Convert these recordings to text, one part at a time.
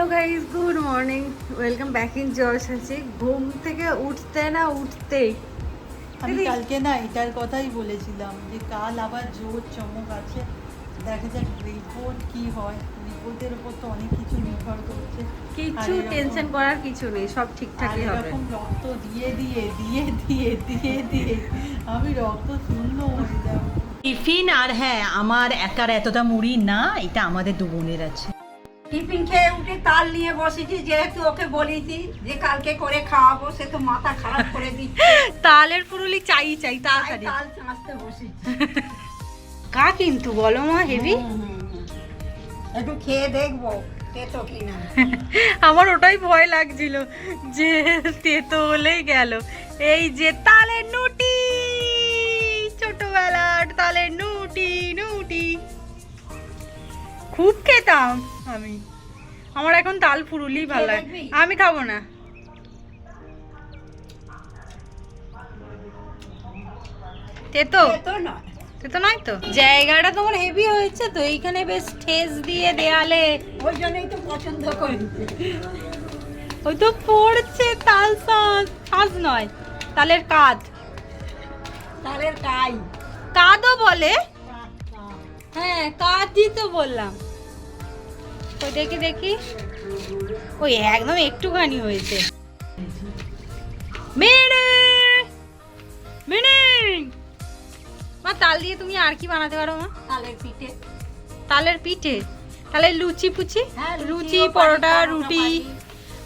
Hello guys good morning welcome back in George আছি ঘুম থেকে উঠতে না উঠতেই। আমি কালকে না এটার কথাই বলেছিলাম যে কাল আবার জোর চমক আছে। দেখা যাক রিপোর্ট কি হয়। রিপোর্টের উপর তো অনেক কিছু নির্ভর করছে। কিছু টেনশন করার কিছু নেই সব আর ঠিকঠাকই হবে। এরকম রক্ত দিয়ে দিয়ে দিয়ে দিয়ে দিয়ে দিয়ে আমি রক্ত শূন্য হয়ে যাব। টিফিন আর হ্যাঁ আমার একার এতটা মুড়ি না এটা আমাদের দু বোনের আছে। টিফিন খেয়ে উঠে তাল নিয়ে বসেছি যেহেতু ওকে বলেছি যে কালকে করে খাওয়াবো সে তো মাথা খারাপ করে দিচ্ছে। তালের পুরুলি চাই চাই তাড়াতাড়ি। তাল চাঁচতে বসেছি। কা কিন্তু বলো মা হেভি। একটু খেয়ে দেখব তেতো কিনা। আমার ওটাই ভয় লাগছিল যে তেতো হলেই গেল। এই যে তালের নুটি ছোটবেলার তালের নুটি নুটি। খুব খেতাম। আমি। আমার এখন তাল ফুরুলি ভালো লাগে। আমি খাব না। তেতো? তেতো নয়। তো? জায়গাটা তোমার হেভি হয়েছে তো এইখানে বেশ ঠেস দিয়ে দেয়ালে। ওই জন্যই তো পছন্দ করি ওই তো পড়ছে তাল সাজ। নয় তালের কাদ তালের কাই কাদও বলে? হ্যাঁ কাদই তো বললাম। ওই দেখি দেখি। ওই একদম একটুখানি হয়েছে। মেনে! মেনে! মা তাল দিয়ে তুমি আর কি বানাতে পারো মা? তালের পিঠে। তালের পিঠে? তাহলে লুচি পুচি? হ্যাঁ লুচি পরোটা রুটি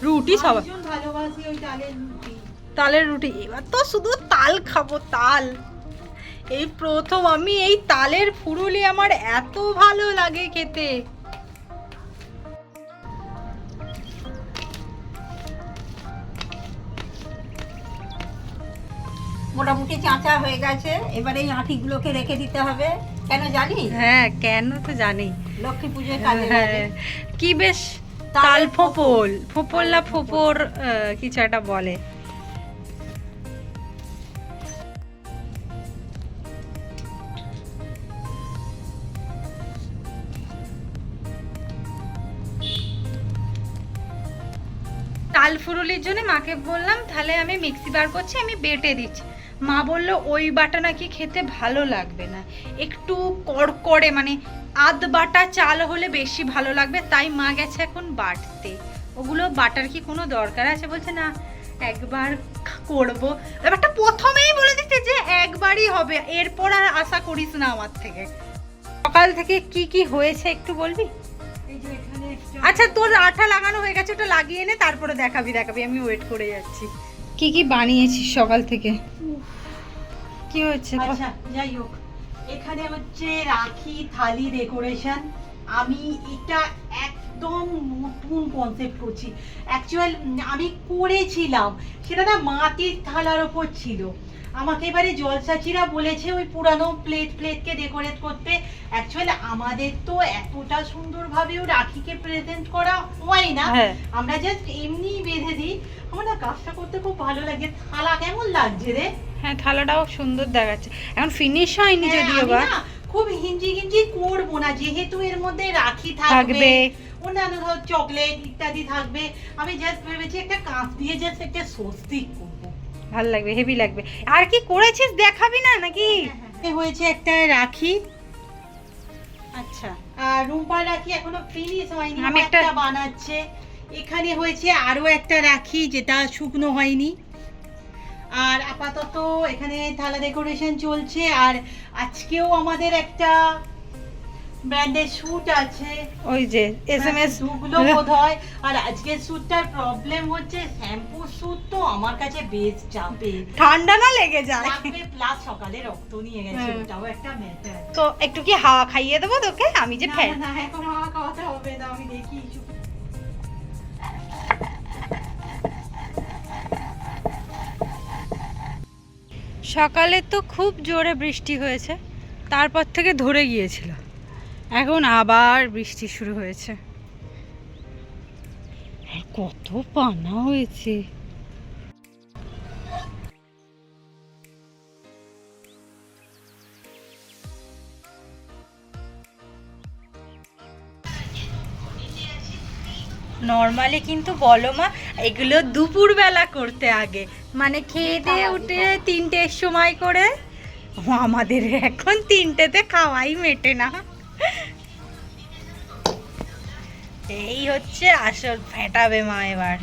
রুটি সব। ভালোবাসি ওই ডালের রুটি। তালের রুটি। এবার তো শুধু তাল খাব তাল। এই প্রথম আমি এই তালের ফুরুলি আমার এত ভালো লাগে খেতে। মোটামুটি চাঁচা হয়ে গেছে। এবারে এই আঁটিগুলোকে রেখে দিতে হবে। কেন জানি? হ্যাঁ কেন তো জানি। লক্ষ্মী পুজোয় কাজে হ্যাঁ, লাগে। কি বেশ তাল ফোপল ফোপল না ফোপর কিছু একটা বলে। তাল ফুরুলির জন্য মাকে বললাম তাহলে আমি মিক্সি বার করছি আমি বেটে দিচ্ছি। মা বলল ওই বাটা নাকি খেতে ভালো লাগবে না। একটু কড়কড়ে মানে আধ বাটা চাল হলে বেশি ভালো লাগবে তাই মা গেছে এখন বাটতে। ওগুলো বাটার কি কোনো দরকার আছে? বলছে না একবার করব। ব্যাপারটা প্রথমেই বলে দিচ্ছে যে একবারই হবে এরপর আর আশা করিস না আমার থেকে। সকাল থেকে কি কি হয়েছে একটু বলবি? আচ্ছা তোর আঠা লাগানো হয়ে গেছে ওটা লাগিয়ে নে তারপরে দেখাবি দেখাবি আমি ওয়েট করে যাচ্ছি। কি কি বানিয়েছিস সকাল থেকে? কি হচ্ছে আচ্ছা যাই হোক। এখানে হচ্ছে রাখি থালি ডেকোরেশন আমি এটা একদম নতুন কনসেপ্ট করছি। অ্যাকচুয়াল আমি করেছিলাম। সেটা না মাটির থালার ওপর ছিল। আমাকে এবারে জলসাচিরা বলেছে ওই পুরানো প্লেট প্লেটকে ডেকোরেট করতে। অ্যাকচুয়ালি আমাদের তো এতটা সুন্দরভাবেও রাখিকে প্রেজেন্ট করা হয় না। হ্যাঁ। আমরা জাস্ট এমনি বেঁধে দিই। আমার না কাজটা করতে খুব ভালো লাগে। থালা কেমন লাগছে রে? হ্যাঁ থালাটাও সুন্দর দেখাচ্ছে। এখন ফিনিশ হয়নি হ্যাঁ, যদিও বা খুব হিঞ্জি হিঞ্জি করব না। যেহেতু এর মধ্যে রাখি থাকবে। অন্যান্য ধর চকলেট ইত্যাদি থাকবে আমি জাস্ট ভেবেছি একটা কাঁচ দিয়ে জাস্ট একটা স্বস্তিক করব ভালো লাগবে হেভি লাগবে। আর কি করেছিস দেখাবি না নাকি? এ হয়েছে একটা রাখি। আচ্ছা আর রুম্পার রাখি এখনও ফিনিশ হয়নি আমি একটা- একটা বানাচ্ছে। এখানে হয়েছে আরও একটা রাখি যেটা শুকনো হয়নি। আর আপাতত এখানে থালা ডেকোরেশন চলছে আর আজকেও আমাদের একটা ব্র্যান্ডের শুট আছে। ওই যে এস এম এস শুটগুলো বোধ হয় আর আজকের শুটটার প্রবলেম হচ্ছে শ্যাম্পু শুট তো আমার কাছে বেশ চাপে। ঠান্ডা না লেগে যায়? চাপে প্লাস সকালে রক্ত নিয়ে গেছে হ্যাঁ। ওটাও একটা ম্যাটার তো একটু কি হাওয়া খাইয়ে দেবো তোকে? আমি যে ফ্যান। না এখন আমার খাওয়াতে হবে না আমি দেখি সকালে তো খুব জোরে বৃষ্টি হয়েছে তারপর থেকে ধরে গিয়েছিল। এখন আবার বৃষ্টি শুরু হয়েছে। আর কত পানা হয়েছে। নর্মালি কিন্তু বলো মা এগুলো দুপুরবেলা করতে আগে। মানে খেয়ে দিয়ে উঠে তিনটের সময় করে আমাদের এখন তিনটেতে খাওয়াই মেটে না। এই হচ্ছে আসল ফেটাবে মা এবার।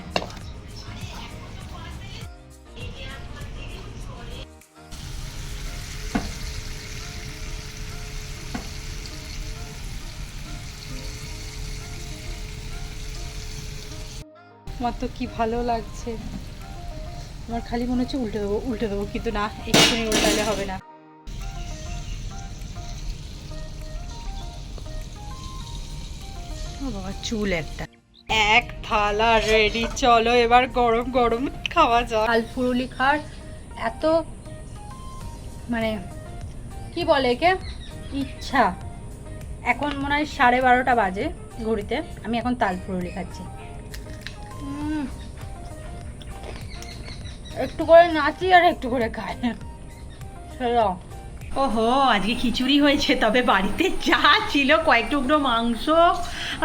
আমার তো কি ভালো লাগছে। আমার খালি মনে হচ্ছে উল্টে দেবো উল্টে দেবো, কিন্তু না, এক্ষুনি উল্টালে হবে না। চুল একটা। এক থালা রেডি চলো এবার গরম গরম খাওয়া যাক। আল ফুরুলি খার এত মানে কি বলে একে? ইচ্ছা। এখন মনে হয় সাড়ে বারোটা বাজে ঘড়িতে। আমি এখন তাল ফুরুলি খাচ্ছি। একটু করে নাচি আর একটু করে খাই ওহো আজকে খিচুড়ি হয়েছে তবে বাড়িতে যা ছিল কয়েক টুকরো মাংস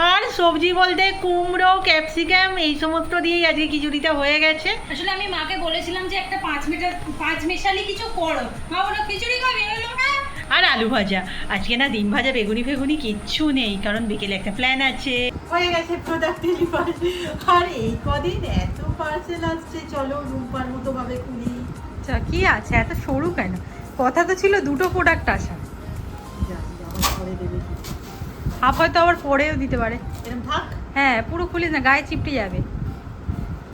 আর সবজি বলতে কুমড়ো ক্যাপসিকাম এই সমস্ত দিয়েই আজকে খিচুড়িটা হয়ে গেছে। আসলে আমি মাকে বলেছিলাম যে একটা পাঁচ মিটার পাঁচ মেশালি কিছু করো। মা বলো খিচুড়ি খাবি? বললাম, হ্যাঁ। আর আলু ভাজা। আজকে না ডিম ভাজা বেগুনি ফেগুনি কিচ্ছু নেই কারণ বিকেলে একটা প্ল্যান আছে। হয়ে গেছে প্রোডাক্ট ডেলিভারি আর এই কদিন এত পার্সেল আসছে চলো রূপার মতো ভাবে খুলি আচ্ছা কি আছে এত সরু কেন? কথা তো ছিল দুটো প্রোডাক্ট আসা জানি দেবে কি। হাফ হয়তো আবার পরেও দিতে পারে। হ্যাঁ পুরো খুলিস না গায়ে চিপটে যাবে।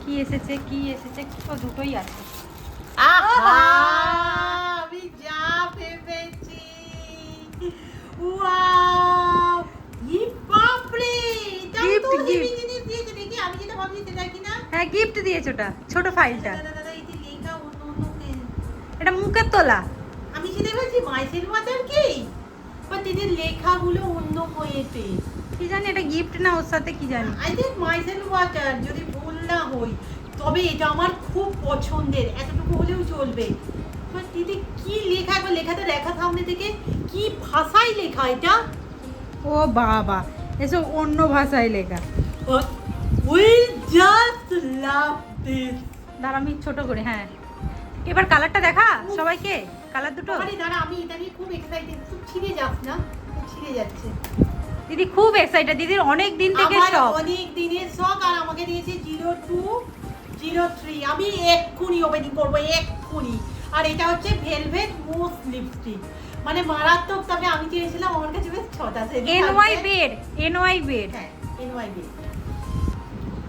কি এসেছে কি এসেছে দুটোই আছে। আমি যা ভেবেছি। কি হ্যাঁ গিফট দিয়েছে ওটা ছোট ফাইলটা। এটা মুখের তোলা। আমি সেটা বলছি মাইসেল ওয়াটার কি? বাট এদের লেখাগুলো অন্য হয়েছে কি জানি এটা গিফট না ওর সাথে কি জানি? আই থিঙ্ক মাইসেল ওয়াটার যদি ভুল না হই তবে এটা আমার খুব পছন্দের এতটুকু হলেও চলবে। বাট দিদি কি লেখা একবার লেখাটা দেখা সামনে থেকে কি ভাষায় লেখা এটা? ও বাবা এসব অন্য ভাষায় লেখা। উইল জাস্ট লাভ দিস দাঁড়া আমি ছোট করে হ্যাঁ। এবার কালারটা দেখা সবাইকে? কালার দুটো? আরে দাঁড়া আমি এটা নিয়ে খুব এক্সাইটেড খুব ছিঁড়ে যাস না? খুব ছিঁড়ে যাচ্ছে। দিদি খুব এক্সাইটেড দিদির অনেক দিন থেকে আমার অনেক দিনের শখ আর আমাকে দিয়েছে জিরো টু জিরো থ্রি। আমি এক্ষুনি ওপেনিং করব এক্ষুনি। আর এটা হচ্ছে ভেলভেট মোস লিপস্টিক মানে মারাত্মক তবে আমি চেয়েছিলাম আমার কাছে বেশ ছটা set N Y bed N Y bed হ্যাঁ এনওয়াই বেড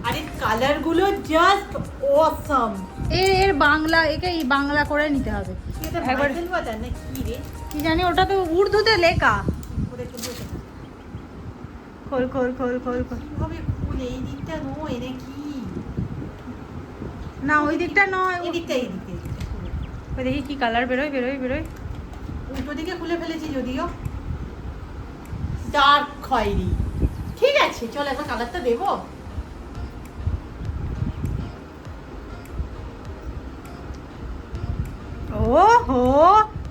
আর এর কালারগুলো জাস্ট অসাম এর এর বাংলা একে এই বাংলা করে নিতে হবে। একবার- কি রে? কি জানি ওটা তো উর্দুতে লেখা। খোল খোল খোল খোল খোল। এই দিকটা নয় নাকি না ওই দিকটা নয়। এই দিকটা এই এই ওই দেখি কি কালার বেরোয় বেরোয় বেরোয়। উল্টো দিকে খুলে ফেলেছি যদিও। ডার্ক খয়েরি। ঠিক আছে চল একবার কালারটা দেবো। ও হো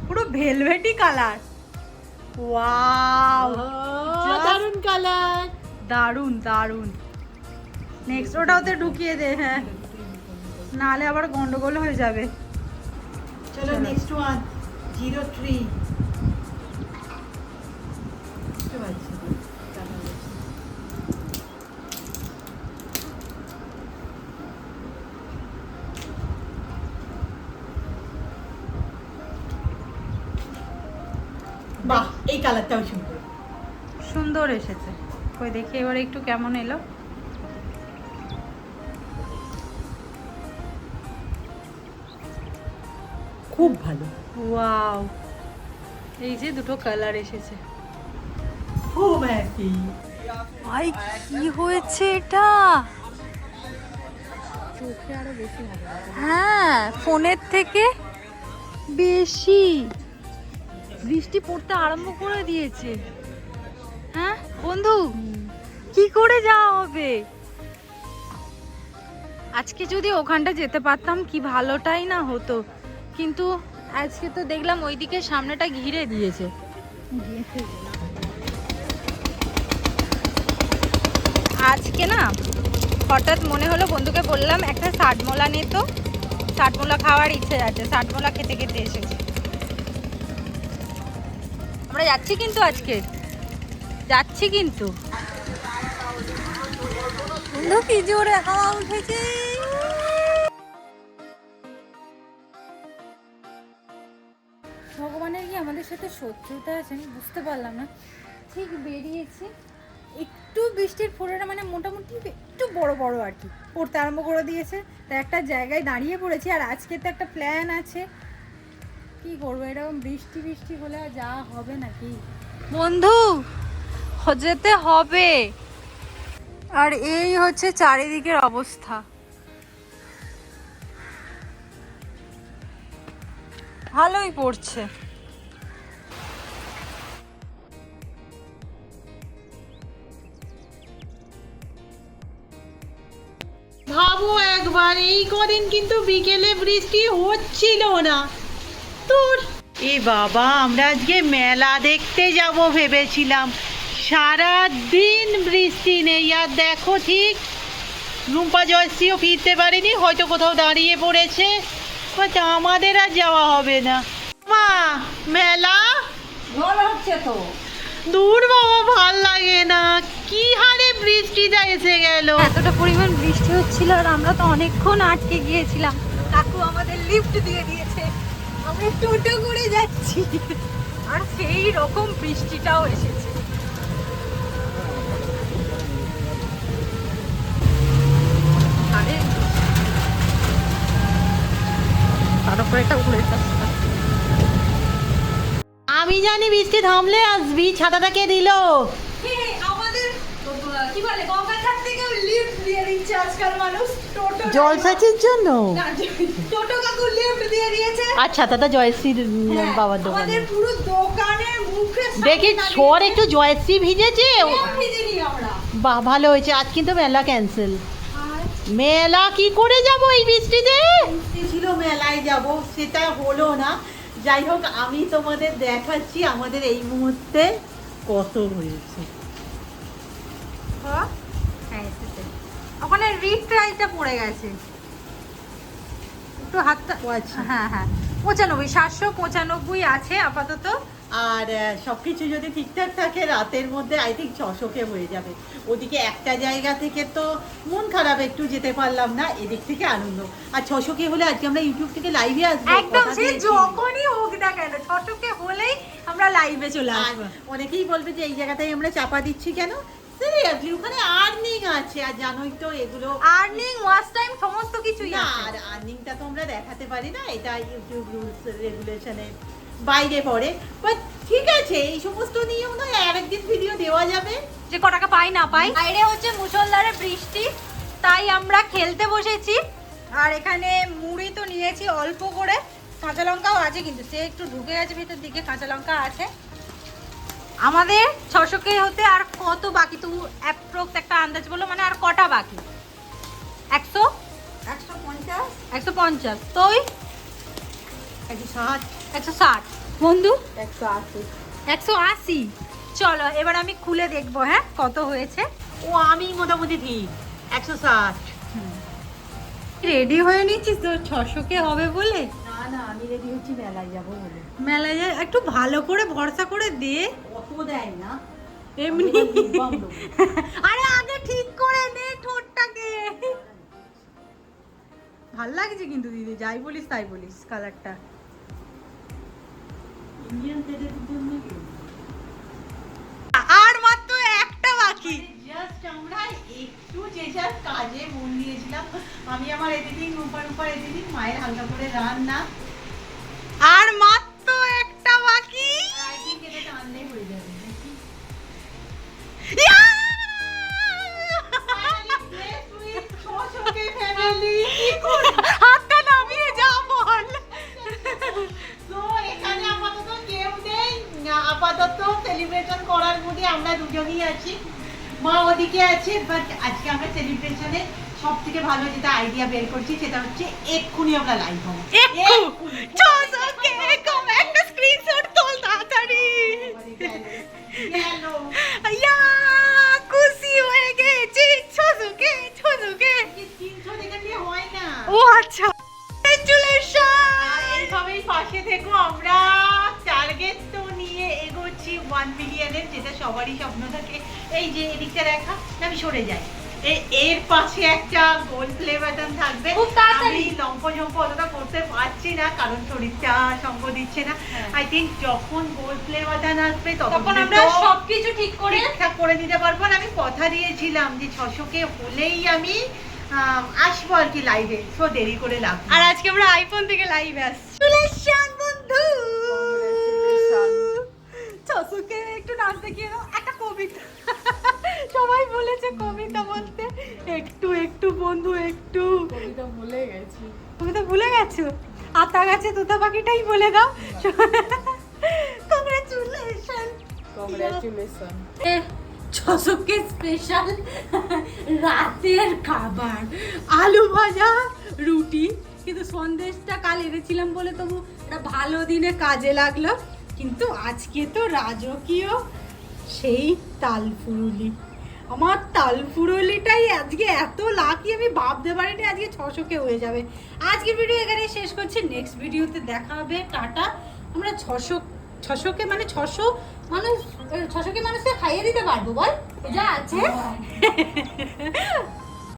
পুরো ভেলভেটি কালার। ওয়াও দারুণ কালার। দারুণ দারুণ নেক্সট ওটা ওতে ঢুকিয়ে দে হ্যাঁ। নাহলে আবার গন্ডগোল হয়ে যাবে। চলো চলো। নেক্সট ওয়ান জিরো থ্রি এই কালারটাও সুন্দর। সুন্দর এসেছে। কই দেখি এবার একটু কেমন এলো। খুব ভালো। ওয়াও। এই যে দুটো কালার এসেছে। খুব হ্যাপি ভাই কি হয়েছে এটা? হ্যাঁ ফোনের থেকে বেশি। বৃষ্টি পড়তে আরম্ভ করে দিয়েছে। হ্যাঁ বন্ধু, কি করে যাওয়া হবে? আজকে যদি ওখানটা যেতে পারতাম কি ভালোটাই না হতো। কিন্তু আজকে তো দেখলাম ওইদিকে সামনেটা ঘিরে দিয়েছে। আজকে না, হঠাৎ মনে হলো বন্ধুকে বললাম, একটা ষাটমোলা নে তো। ষাটমোলা খাওয়ার ইচ্ছে আছে, ষাটমোলা খেতে খেতে এসেছে। আমরা যাচ্ছি কিন্তু আজকে। যাচ্ছি কিন্তু। কি জোরে হাওয়া উঠেছে? ভগবানের কি আমাদের সাথে শত্রুতা আছে? আমি বুঝতে পারলাম না। ঠিক বেরিয়েছি। একটু বৃষ্টির ফোঁড়াটা মানে মোটামুটি একটু বড় বড় আর কি। পড়তে আরম্ভ করে দিয়েছে। তা একটা জায়গায় দাঁড়িয়ে পড়েছি। আর আজকে তো একটা প্ল্যান আছে। কি করব? এরকম বৃষ্টি বৃষ্টি হলে যা হবে নাকি? বন্ধু যেতে হবে। আর এই হচ্ছে চারিদিকের অবস্থা। ভালোই পড়ছে। ভাবো একবার এই কদিন কিন্তু বিকেলে বৃষ্টি হচ্ছিল না। তোর এ বাবা আমরা আজকে মেলা দেখতে যাব ভেবেছিলাম। সারা দিন বৃষ্টি নেই আর দেখো ঠিক রুম্পা জয়শ্রীও ফিরতে পারেনি হয়তো কোথাও দাঁড়িয়ে পড়েছে। বাট আমাদের আর যাওয়া হবে না। মা মেলা? হচ্ছে তো। দূর বাবা ভালো লাগে না। কি হারে বৃষ্টিটা এসে গেল। এতটা পরিমাণ বৃষ্টি হচ্ছিল আর আমরা তো অনেকক্ষণ আটকে গিয়েছিলাম। কাকু আমাদের লিফট দিয়ে দিয়েছে। আমরা টোটো করে যাচ্ছি। আর সেই রকম বৃষ্টিটাও এসেছে। তার উপরে একটা উড়ে যাচ্ছে। আমি জানি বৃষ্টি থামলে আসবি ছাতাটা কে দিল? আমাদের কি বলে গঙ্গাঘাট থেকে লিফট দিয়ে দিচ্ছে আজকাল মানুষ। টোটো জলসাচির জন্য? না, টোটো কাকু লিফট দিয়ে দিয়েছে। আর ছাতাটা জয়শ্রীর হ্যাঁ, বাবার দোকানে। আমাদের পুরো দোকানের মুখে দেখি ছোর একটু জয়শ্রী ভিজেছে? বাহ ভালো হয়েছে। আজ কিন্তু মেলা ক্যান্সেল মেলা কি করে যাব এই বৃষ্টিতে? ছিল মেলায় যাব। সেটা হলো না। যাই হোক আমি তোমাদের দেখাচ্ছি আমাদের এই মুহূর্তে কত হয়েছে। হ্যাঁ। ওখানে রিট ট্রাইটা পড়ে গেছে। একটু হাতটা ও আচ্ছা। হ্যাঁ হ্যাঁ। পঁচানব্বই সাতশো পঁচানব্বই আছে আপাতত। আর সব কিছু যদি ঠিকঠাক থাকে রাতের মধ্যে আই থিঙ্ক ছশোকে হয়ে যাবে। ওদিকে একটা জায়গা থেকে তো মন খারাপ একটু যেতে পারলাম না এদিক থেকে আনন্দ। আর ছশোকে হলে আজকে আমরা ইউটিউব থেকে লাইভে আসব একদম সে যখনই হোক না কেন ছটকে হলেই আমরা লাইভে চলে আসব। অনেকেই বলবে যে এই জায়গাটাই আমরা চাপা দিচ্ছি কেন? সিরিয়াসলি ওখানে আর্নিং আছে আর জানোই তো এগুলো আর্নিং ওয়াচ টাইম সমস্ত কিছুই না আর আর্নিংটা তো আমরা দেখাতে পারি না এটা ইউটিউব রুলস রেগুলেশনের বাইরে পড়ে। বাট ঠিক আছে এই সমস্ত নিয়েও না আর একদিন ভিডিও দেওয়া যাবে। যে ক টাকা পাই না পাই। বাইরে হচ্ছে মুষলধারে বৃষ্টি তাই আমরা খেলতে বসেছি। আর এখানে মুড়ি তো নিয়েছি অল্প করে কাঁচা লঙ্কাও আছে কিন্তু সে একটু ঢুকে গেছে ভিতর দিকে কাঁচা লঙ্কা আছে। আমাদের ছশোকে হতে আর কত বাকি? তু অ্যাপ্রক্স একটা আন্দাজ বলো মানে আর কটা বাকি? একশো? একশো পঞ্চাশ। একশো পঞ্চাশ। তুই? একটু ষাট। একশো ষাট। বন্ধু? একশো আশি। একশো আশি। চলো এবার আমি খুলে দেখব হ্যাঁ কত হয়েছে। ও আমি মোটামুটি ঠিক। একশো ষাট। রেডি হয়ে নিচ্ছিস তো? ছশোকে হবে বলে? না না আমি রেডি হচ্ছি মেলায় যাব বলে। মেলায় একটু ভালো করে ভরসা করে দে। অত দেয় না এমনি। আরে আগে ঠিক করে নে ঠোঁটটাকে। ভালো লাগছে কিন্তু দিদি যাই বলিস তাই বলিস কালারটা ইন্ডিয়ান ছেলেদের জন্য আর মাত্র একটা বাকি। জাস্ট আমরা একটু যে যার কাজে মন দিয়েছিলাম আমি আমার এডিটিং রূপা রূপার এডিটিং মায়ের হালকা করে রান্না। আর মাত্র একটা বাকি। আই থিঙ্ক এটা টানলে হয়ে আছে বাট আজকে আমরা সেলিব্রেশনে সব থেকে ভালো যেটা আইডিয়া বের করছি সেটা হচ্ছে এক্ষুনি আমরা লাইভ হব। তো নিয়ে এগোচ্ছি ওয়ান যেটা সবারই স্বপ্ন থাকে। এই যে এদিকটা দেখা। সরে এ- এর পাশে একটা গোল প্লে বাটন থাকবে। খুব তাড়াতাড়ি। লম্প জম্প অতটা করতে পারছি না কারণ শরীরটা সঙ্গ দিচ্ছে না। হ্যাঁ। আই থিঙ্ক যখন গোল প্লে বাটন আসবে তখন আমরা সবকিছু ঠিক করে ঠিকঠাক করে দিতে পারব আর আমি কথা দিয়েছিলাম যে ছশোকে হলেই আমি আসব আর কি লাইভে সো দেরি করে লাভ আর আজকে আমরা আইফোন থেকে লাইভ আসছি। বন্ধু! ছশুকে একটু নাচ দেখিয়ে দাও। একটা কবিতা সবাই বলেছে কবিতা বলতে। একটু একটু বন্ধু একটু। কবিতা ভুলে গেছি। কবিতা ভুলে গেছো? আতা গাছে তোতা পাখিটাই বলে দাও। কংগ্রেচুলেশন কংগ্রাচুলেশন ছশকে স্পেশাল রাতের খাবার। আলু ভাজা রুটি। কিন্তু সন্দেশটা কাল এনেছিলাম বলে তবু একটা ভালো দিনে কাজে লাগল। কিন্তু আজকে তো রাজকীয় সেই তালফুরুলি আমার তালপুরলিটাই আজকে এত লাকি, আমি ভাবতে পারিনি আজকে ছশো কে হয়ে যাবে। আজকে ভিডিও এখানে শেষ করছি। নেক্সট ভিডিওতে দেখা হবে টাটা। আমরা ছশো ছশো কে মানে ছশো মানুষ ছশোকে মানুষকে খাইয়ে দিতে পারব, বল। যা আছে।